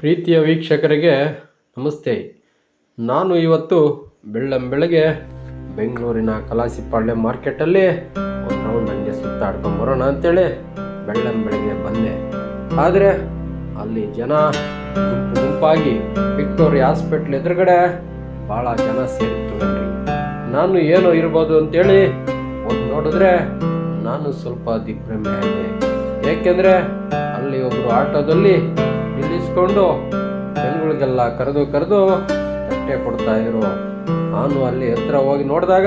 ಪ್ರೀತಿಯ ವೀಕ್ಷಕರಿಗೆ ನಮಸ್ತೆ. ನಾನು ಇವತ್ತು ಬೆಳ್ಳಂಬೆಳಗ್ಗೆ ಬೆಂಗಳೂರಿನ ಕಲಾಸಿಪಾಳ್ಯ ಮಾರ್ಕೆಟಲ್ಲಿ ಒಂದು ನನಗೆ ಸುತ್ತಾಡ್ಕೊಂಡು ಬರೋಣ ಅಂತೇಳಿ ಬೆಳ್ಳಂಬೆಳಗ್ಗೆ ಬಂದೆ. ಆದರೆ ಅಲ್ಲಿ ಜನ ಗುಂಪು ಗುಂಪಾಗಿ ವಿಕ್ಟೋರಿಯಾ ಹಾಸ್ಪಿಟ್ಲ್ ಎದುರುಗಡೆ ಭಾಳ ಜನ ಸೇರಿತ್ತು ನಾನು ಏನೋ ಇರ್ಬೋದು ಅಂತೇಳಿ ಒಂದು ನೋಡಿದ್ರೆ ನಾನು ಸ್ವಲ್ಪ ದಿಗ್ಭ್ರಮೆ ಆಗಿದೆ ಏಕೆಂದರೆ ಅಲ್ಲಿ ಒಬ್ಬರು ಆಟೋದಲ್ಲಿ ನಿಲ್ಲಿಸ್ಕೊಂಡು ಜನಗಳಿಗೆಲ್ಲ ಕರೆದು ಕರೆದು ತಟ್ಟೆ ಕೊಡ್ತಾ ಇದ್ರು ನಾನು ಅಲ್ಲಿ ಹತ್ರ ಹೋಗಿ ನೋಡಿದಾಗ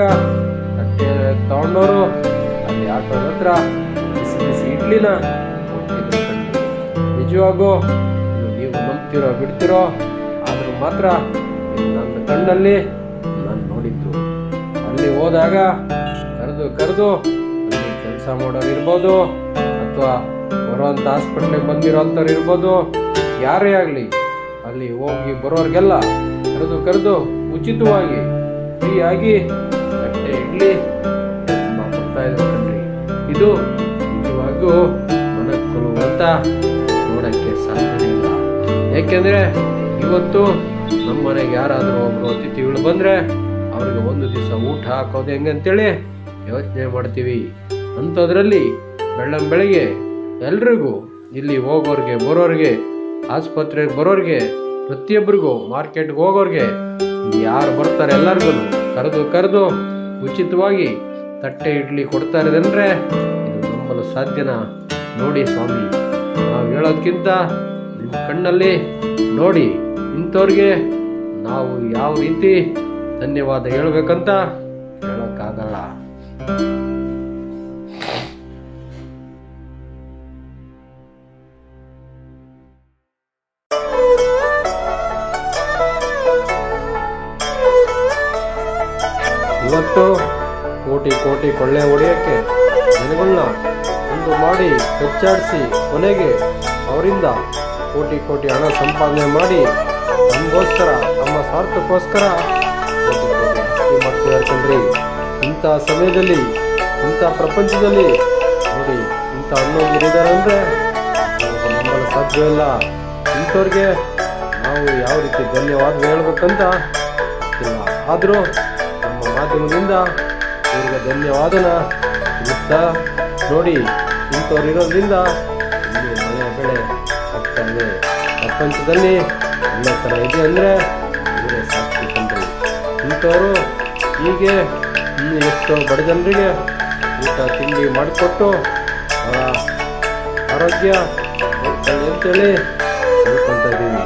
ತಟ್ಟೆ ತಗೊಂಡವರು ಅಲ್ಲಿ ಆಟೋದ ಹತ್ರ ಬಿಸಿ ಬಿಸಿ ಇಡ್ಲಿನ. ನಿಜವಾಗೂ ನೀವು ನಂಬ್ತಿರೋ ಬಿಡ್ತಿರೋ, ಆದರೂ ಮಾತ್ರ ನನ್ನ ಕಣ್ಣಲ್ಲಿ ನಾನು ನೋಡಿದ್ದು. ಅಲ್ಲಿ ಹೋದಾಗ ಕರೆದು ಕರೆದು ಕೆಲಸ ಮಾಡೋರು ಇರ್ಬೋದು ಅಥವಾ ಬರುವಂಥ ಹಾಸ್ಪಿಟ್ಲಿಗೆ ಬಂದಿರೋಂಥವ್ರು ಇರ್ಬೋದು ಯಾರೇ ಆಗಲಿ, ಅಲ್ಲಿ ಹೋಗಿ ಬರೋರಿಗೆಲ್ಲ ಕರೆದು ಕರೆದು ಉಚಿತವಾಗಿ ಫ್ರೀಯಾಗಿ ತಟ್ಟೆ ಇಡ್ಲಿ ಕೊಡ್ತಾ ಇದ್ರು ಕಣ್ರಿ. ಇದು ನಿಜವಾಗಿಯೂ ಅಂತ ನೋಡೋಕ್ಕೆ ಸಾಧ್ಯ ಇಲ್ಲ. ಏಕೆಂದರೆ ಇವತ್ತು ನಮ್ಮ ಮನೆಗೆ ಯಾರಾದರೂ ಒಬ್ಬರು ಅತಿಥಿಗಳು ಬಂದರೆ ಅವ್ರಿಗೆ ಒಂದು ದಿವಸ ಊಟ ಹಾಕೋದು ಹೆಂಗೆ ಅಂತೇಳಿ ಯೋಚನೆ ಮಾಡ್ತೀವಿ. ಅಂಥದ್ರಲ್ಲಿ ಬೆಳ್ಳಂ ಬೆಳಗ್ಗೆ ಎಲ್ರಿಗೂ ಇಲ್ಲಿ ಹೋಗೋರಿಗೆ ಬರೋರಿಗೆ ಆಸ್ಪತ್ರೆಗೆ ಬರೋರಿಗೆ, ಪ್ರತಿಯೊಬ್ಬರಿಗೂ ಮಾರ್ಕೆಟ್ಗೆ ಹೋಗೋರಿಗೆ ಯಾರು ಬರ್ತಾರೆ ಎಲ್ಲರಿಗೂ ಕರೆದು ಕರೆದು ಉಚಿತವಾಗಿ ತಟ್ಟೆ ಇಡ್ಲಿ ಕೊಡ್ತಾ ಇರೋದಂದ್ರೆ ಇದು ನಂಬಲು ಸಾಧ್ಯನ? ನೋಡಿ ಸ್ವಾಮಿ, ನಾವು ಹೇಳೋದಕ್ಕಿಂತ ನಿಮ್ಮ ಕಣ್ಣಲ್ಲಿ ನೋಡಿ ಇಂಥವ್ರಿಗೆ ನಾವು ಯಾವ ರೀತಿ ಧನ್ಯವಾದ ಹೇಳಬೇಕಂತ ಹೇಳೋಕ್ಕಾಗಲ್ಲ. ಇವತ್ತು ಕೋಟಿ ಕೋಟಿ ಕೊಳ್ಳೆ ಹೊಡೆಯೋಕ್ಕೆ ಜನಗಳನ್ನ ಒಂದು ಮಾಡಿ ಹೆಚ್ಚಾಡಿಸಿ ಕೊನೆಗೆ ಅವರಿಂದ ಕೋಟಿ ಕೋಟಿ ಹಣ ಸಂಪಾದನೆ ಮಾಡಿ ನಮಗೋಸ್ಕರ, ನಮ್ಮ ಸ್ವಾರ್ಥಕ್ಕೋಸ್ಕರ ಮಕ್ಕಳು ಕಣ್ರಿ ಇಂಥ ಸಮಯದಲ್ಲಿ, ಇಂಥ ಪ್ರಪಂಚದಲ್ಲಿ ನೋಡಿ ಇಂಥ ಅನ್ನೋದಿದ್ದಾರೆ ಅಂದರೆ ಸಾಧ್ಯ ಸಾಧ್ಯವಿಲ್ಲ ಇಂಥವ್ರಿಗೆ ನಾವು ಯಾವ ರೀತಿ ಧನ್ಯವಾದ ಹೇಳ್ಬೇಕಂತ ಇಲ್ಲ ಆದರೂ ಮಾಧ್ಯಮದಿಂದ ಇವರಿಗೆ ಧನ್ಯವಾದನ ತಿಳಿಸ್ತಾ ನೋಡಿ ಇಂಥವ್ರು ಇರೋದ್ರಿಂದ ಇಲ್ಲಿ ಮನೆ ಬೆಳೆ ಆಗ್ತಾ ಇದೆ ಪ್ರಪಂಚದಲ್ಲಿ ಎಲ್ಲ ಥರ ಇದೆ ಅಂದರೆ ಇವರೇ ಸಾಕ್ಷಿ ಕಂಡ್ರಿ ಇಂಥವರು ಹೀಗೆ ಇನ್ನು ಎಷ್ಟೋ ಬಡ ಜನರಿಗೆ ಊಟ, ತಿಂಡಿ ಮಾಡಿಕೊಟ್ಟು ಆರೋಗ್ಯ ಅಂತೇಳಿ ಹೇಳ್ಕೊತಾ ಇದ್ದೀವಿ